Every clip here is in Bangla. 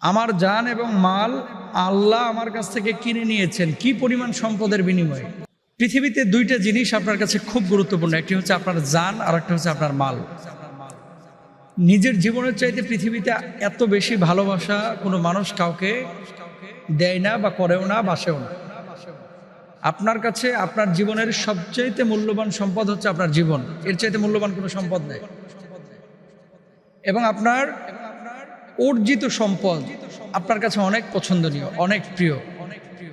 আমার জান এবং মাল আল্লাহ আমার কাছ থেকে কিনে নিয়েছেন। কি পরিমাণ সম্পদের বিনিময়ে? পৃথিবীতে দুইটা জিনিস আপনার কাছে খুব গুরুত্বপূর্ণ। একটি হচ্ছে আপনার জান আর একটা হচ্ছে আপনার মাল। নিজের জীবনের চাইতে পৃথিবীতে এত বেশি ভালোবাসা কোনো মানুষ কাউকে দেয় না বা করেও না, বাসেও না। আপনার কাছে আপনার জীবনের সবচাইতে মূল্যবান সম্পদ হচ্ছে আপনার জীবন। এর চাইতে মূল্যবান কোনো সম্পদ নেই। এবং আপনার অর্জিত সম্পদ আপনার কাছে অনেক পছন্দনীয়, অনেক প্রিয়।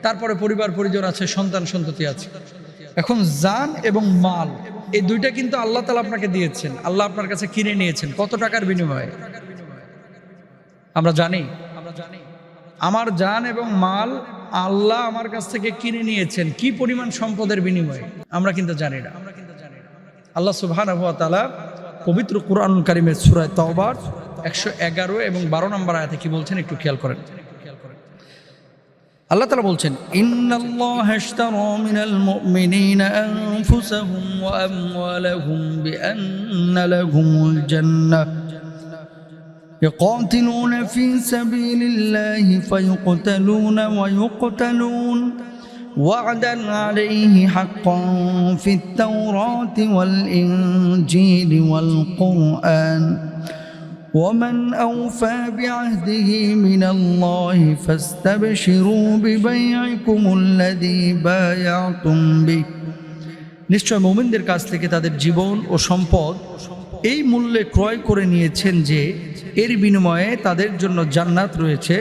তারপরে পরিবার, পরিজন আছে, সন্তান, সন্ততি আছে। এখন জান এবং মাল, এই দুইটা কিন্তু আল্লাহ তালা আপনাকে দিয়েছেন। আল্লাহ আপনার কাছে কিনে নিয়েছেন। কত টাকার বিনিময়ে? আমরা জানি। আমরা জানি এবং মাল আল্লাহ আমার কাছ থেকে কিনে নিয়েছেন। কি পরিমাণ সম্পদের বিনিময়ে? আমরা কিন্তু জানি না। আল্লাহ তাআলা পবিত্র কোরআন কারিমের সুরায় তওবার একশো এগারো এবং বারো নম্বর আয়াতে কি বলছেন একটু খেয়াল করেন আল্লাহ তালা বলছেন ইন্নাল্লাহ ইশতারা মিনাল মুমিনিনা আনফুসাহুম ওয়া আমওয়ালাহুম বিআন্না লাহুমুল জান্নাহ يقاتلون في سبيل الله فيقتلون ويقتلون وعدا عليه حقا في التوراة والإنجيل والقرآن ومن أوفى بعهده من الله فاستبشروا ببيعكم الذي بايعتم به নিশ্চয় মোমিনদের কাছ থেকে তাদের জীবন ও সম্পদ এই মূল্যে ক্রয় করে নিয়েছেন যে এর বিনিময়ে তাদের জন্য জান্নাত রয়েছে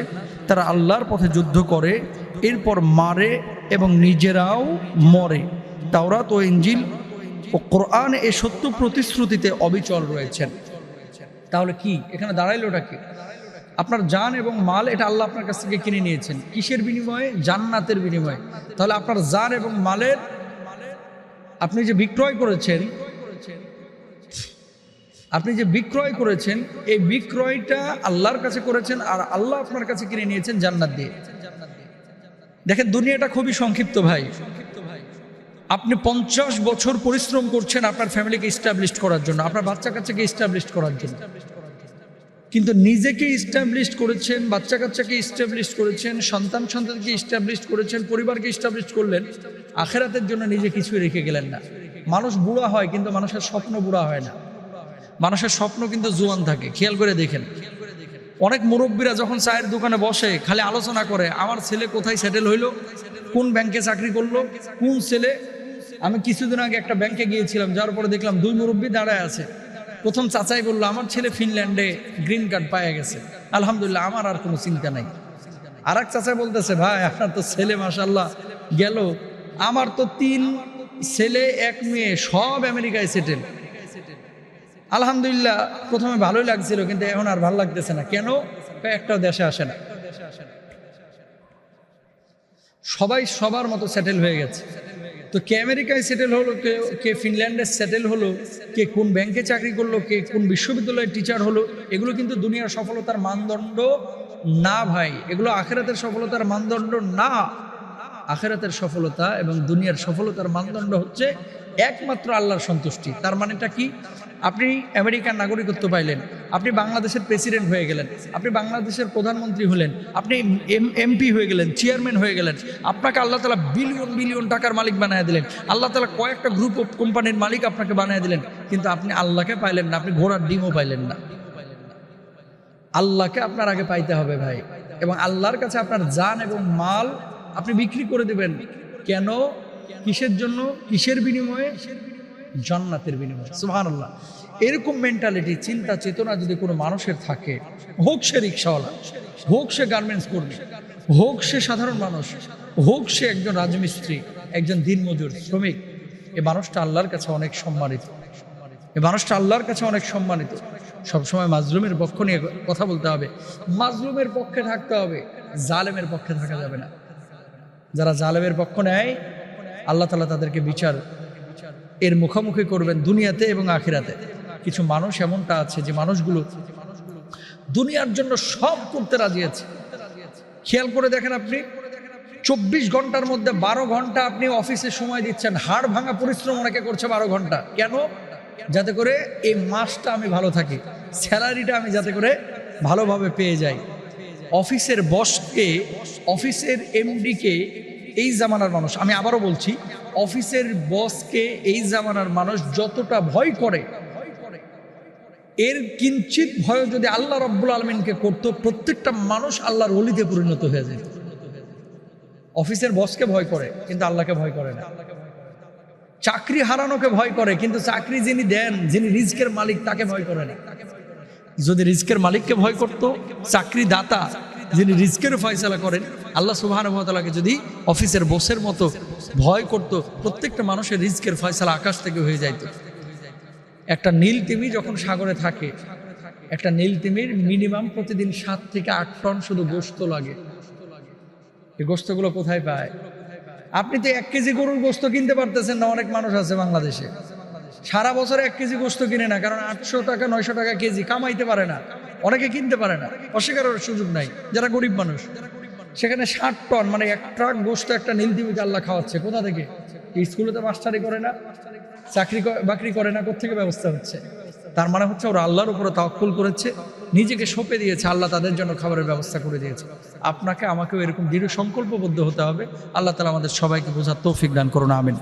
তারা আল্লাহর পথে যুদ্ধ করে এরপর মারে এবং নিজেরাও মরে তাওরাত ও ইঞ্জিল ও কোরআন এ সত্য প্রতিশ্রুতিতে অবিচল রয়েছেন তাহলে কি? এখানে দাঁড়াইলোটা কি? আপনার জান এবং মাল, এটা আল্লাহ আপনার কাছ থেকে কিনে নিয়েছেন। কিসের বিনিময়ে? জান্নাতের বিনিময়ে। তাহলে আপনার জান এবং মালের, আপনি যে বিক্রয় করেছেন, আপনি যে বিক্রয় করেছেন, এই বিক্রয়টা আল্লাহর কাছে করেছেন আর আল্লাহ আপনার কাছে কিনে নিয়েছেন জান্নাত দিয়ে। দেখেন, দুনিয়াটা খুবই সংক্ষিপ্ত ভাই। আপনি পঞ্চাশ বছর পরিশ্রম করছেন আপনার ফ্যামিলিকে ইস্টাবলিশ করার জন্য, আপনার বাচ্চা কাচ্চাকে ইস্টাবলিশ করার জন্য। কিন্তু নিজেকে ইস্টাবলিশ করেছেন, বাচ্চা কাচ্চাকে ইস্টাবলিশ করেছেন, সন্তান সন্তানকে ইস্টাবলিশ করেছেন, পরিবারকে ইস্টাবলিশ করলেন, আখেরাতের জন্য নিজে কিছুই রেখে গেলেন না। মানুষ বুড়া হয় কিন্তু মানুষের স্বপ্ন বুড়া হয় না। মানুষের স্বপ্ন কিন্তু জোয়ান থাকে, খেয়াল করে দেখেন। অনেক মুরব্বীরা যখন চায়ের দোকানে বসে, খালি আলোচনা করে, আমার ছেলে কোথায় সেটেল হইল, কোন ব্যাংকে চাকরি করল, কোন ছেলে আমি কিছুদিন আগে একটা ব্যাংকে গিয়েছিলাম, যার পরে দেখলাম দুই মুরব্বী দাঁড়ায় আছে। প্রথম চাচাই বলল, আমার ছেলে ফিনল্যান্ডে গ্রিন কার্ড পায়ে গেছে। আলহামদুলিল্লাহ, আমার আর কোনো চিন্তা নাই। আর এক চাচাই বলতেছে, ভাই, আপনার তো ছেলে মাসাল্লাহ গেল। আমার তো তিন ছেলে, এক মেয়ে, সব আমেরিকায় সেটেল আলহামদুলিল্লাহ, প্রথমে ভালোই লাগছিল, কিন্তু এখন আর ভালো লাগতেছে না। কেন? একটাও দেশে আসে না। সবাই সবার মতো সেটেল হয়ে গেছে। তো কে আমেরিকায় সেটেল হলো, কে কে ফিনল্যান্ডে সেটেল হলো, কে কোন ব্যাংকে চাকরি করল, কে কোন বিশ্ববিদ্যালয়ের টিচার হলো, এগুলো কিন্তু দুনিয়ার সফলতার মানদণ্ড না ভাই। এগুলো আখেরাতের সফলতার মানদণ্ড না। আখেরাতের সফলতা এবং দুনিয়ার সফলতার মানদণ্ড হচ্ছে একমাত্র আল্লাহর সন্তুষ্টি। তার মানেটা কি? আপনি আমেরিকার নাগরিকত্ব পাইলেন, আপনি বাংলাদেশের প্রেসিডেন্ট হয়ে গেলেন, আপনি বাংলাদেশের প্রধানমন্ত্রী হলেন, আপনি এমপি হয়ে গেলেন চেয়ারম্যান হয়ে গেলেন, আপনাকে আল্লাহ তালা বিলিয়ন বিলিয়ন টাকার মালিক বানিয়ে দিলেন, আল্লাহ তালা কয়েকটা গ্রুপ অফ কোম্পানির মালিক আপনাকে বানিয়ে দিলেন, কিন্তু আপনি আল্লাহকে পাইলেন না, আপনি ঘোড়ার ডিমও পাইলেন না। আল্লাহকে আপনার আগে পাইতে হবে ভাই, এবং আল্লাহর কাছে আপনার জান এবং মাল আপনি বিক্রি করে দেবেন। কেন? কিসের জন্য? কিসের বিনিময়ে? জান্নাতের বিনিময়। সুহান আল্লাহ এরকম মেন্টালিটি চিন্তা, চেতনা যদি কোনো মানুষের থাকে, হোক সে রিক্সাওয়ালা, হোক সে গার্মেন্টস কর্মী, হোক সে সাধারণ মানুষ, হোক সে একজন রাজমিস্ত্রি, একজন দিনমজুর শ্রমিক, এ মানুষটা আল্লাহর কাছে অনেক সম্মানিত। এ মানুষটা আল্লাহর কাছে অনেক সম্মানিত। সবসময় মাজলুমের পক্ষ নিয়ে কথা বলতে হবে। মাজলুমের পক্ষে থাকতে হবে, জালেমের পক্ষে থাকা যাবে না। যারা জালেমের পক্ষ নেয়, আল্লাহ তালা তাদেরকে বিচার এর মুখোমুখি করবেন দুনিয়াতে এবং আখিরাতে। কিছু মানুষ এমনটা আছে যে মানুষগুলো দুনিয়ার জন্য সব করতে রাজি আছে। খেয়াল করে দেখেন আপনি, চব্বিশ ঘণ্টার মধ্যে বারো ঘণ্টা আপনি অফিসে সময় দিচ্ছেন, হাড় ভাঙা পরিশ্রম অনেকে করছে বারো ঘণ্টা। কেন? যাতে করে এই মাসটা আমি ভালো থাকি, স্যালারিটা আমি যাতে করে ভালোভাবে পেয়ে যাই। অফিসের বসকে, অফিসের এমডিকে এই জামানার মানুষ, আমি আবারও বলছি অফিসের বসকে এই জামানার মানুষ যতটা ভয় করে, এর কিঞ্চিত ভয় যদি আল্লাহ রব্বুল আলমিনকে করতো, প্রত্যেকটা মানুষ আল্লাহর অলিতে পরিণত হয়ে যেত। অফিসের বসকে ভয় করে, কিন্তু আল্লাহকে ভয় করে না। চাকরি হারানোকে ভয় করে, কিন্তু চাকরি যিনি দেন, যিনি রিস্কের মালিক, তাকে ভয় করে না। যদি রিস্কের মালিককে ভয় করত চাকরি দাতা যিনি রিস্কের ফয়সলা করেন, আল্লাহ সুবাহানুভতালাকে যদি অফিসের বসের মতো ভয় করত, প্রত্যেকটা মানুষের রিস্কের ফয়সলা আকাশ থেকে হয়ে যাইত। একটা নীল তিমি যখন সাগরে থাকে, একটা নীল তিমির মিনিমাম প্রতিদিন সাত থেকে আট টন শুধু গোস্ত লাগে। এই গোস্তগুলো কোথায় পায়? আপনি তো এক কেজি গরুর গোস্ত কিনতে পারতেছেন না, অনেক মানুষ আছে বাংলাদেশে। সারা বছর এক কেজি গোস্ত কিনে না, কারণ আটশো টাকা, নয়শো টাকা কেজি, কামাইতে পারে না। অনেকে কিনতে পারে না। অস্বীকারের সুযোগ নাই, যারা গরিব মানুষ। সেখানে ষাট টন মানে এক ট্রাক গোস্ত একটা নীলদিমিকে আল্লাহ খাওয়াচ্ছে। কোথা থেকে? স্কুলে তো মাস্টারি করে না, চাকরি বাকরি করে না কোথেকে ব্যবস্থা হচ্ছে? তার মানে হচ্ছে ওরা আল্লাহর উপরে তাওয়াক্কুল করেছে, নিজেকে সঁপে দিয়েছে, আল্লাহ তাদের জন্য খাবারের ব্যবস্থা করে দিয়েছে। আপনাকে আমাকেও এরকম দৃঢ় সংকল্পবদ্ধ হতে হবে। আল্লাহ তালা আমাদের সবাইকে বোঝার তৌফিক দান করুন, আমিন।